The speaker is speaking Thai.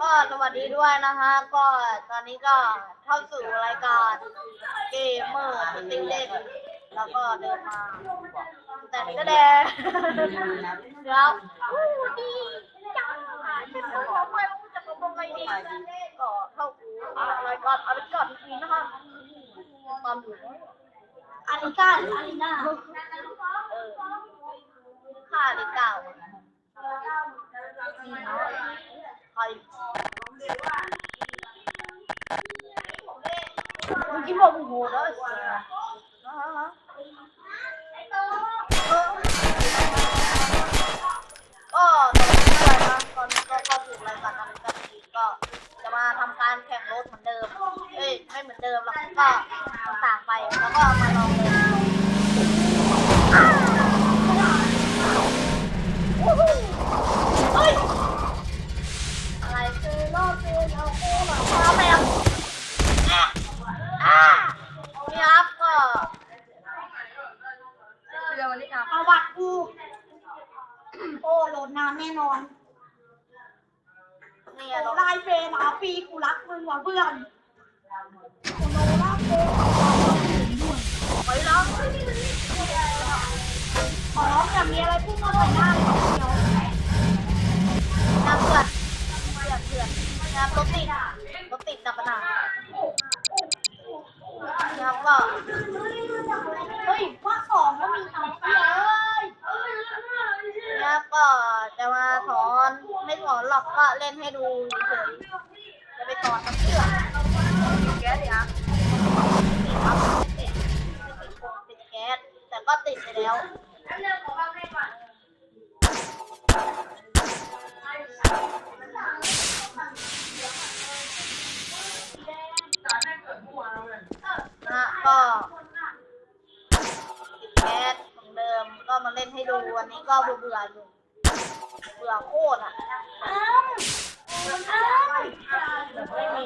ก็สวัสดีด้วยนะฮะ ก็ตอนนี้ก็เข้าสู่รายการเกมเมอร์ติลเล่นแล้วก็เดินมาแต่ก็แดงเดี๋ยวอู้ดีจังฉันก็ขอไปว่าจะกระไปดีก็เข้าสู่รายการอาริกาทีนะคะความอยู่อาริกาออาริน่าเออค่าอาริกา ใครมึงคิดว่ามึงโหดเหรอไอ้สัสฮะฮะก็ตอนนี้อะไรนะตอนนี้ก็เข้าสู่รายการทำกันทีก็จะมาทำการแข่งรถเหมือนเดิม เอ้ยไม่เหมือนเดิมหรอกก็มันต่างไปแล้วก็มาลองเลยเฮ้ยอะไรคือรอบคือเราคู่หรอมาแบบ อ่านี่ครับก็ เรือวันนี้ครับประวัติกูโอ้โหลดนานแน่นอนนี่อะโหลดลายเฟรมหาปีกูรักมึงว่ะเพื่อนโอ้โหรักกูไปแล้วขอร้องอย่ามีอะไรพูดมาใส่หน้าเลยเดียวน้ำเพื่อนเพื่อนเพื่อนน้ำรถติดรถติดดับปัญหานะครับก็ เฮ้ยภาคสองก็มีเอาเสียเอ้ย นะครับก็จะมาสอนไม่ส อนหรอกก็เล่นให้ดูเฉยจะไปสอนกับเพื่อนแก๊สดิครับติดครับติดติดโควิดติดแก๊สแต่ก็ติดไปแล้วนะก็ติดแก๊สเหมือนเดิมก็มาเล่นให้ดูวันนี้ก็เบื่ออยู่ เบื่อโคตรอะอ้ำอ้ํไม่มี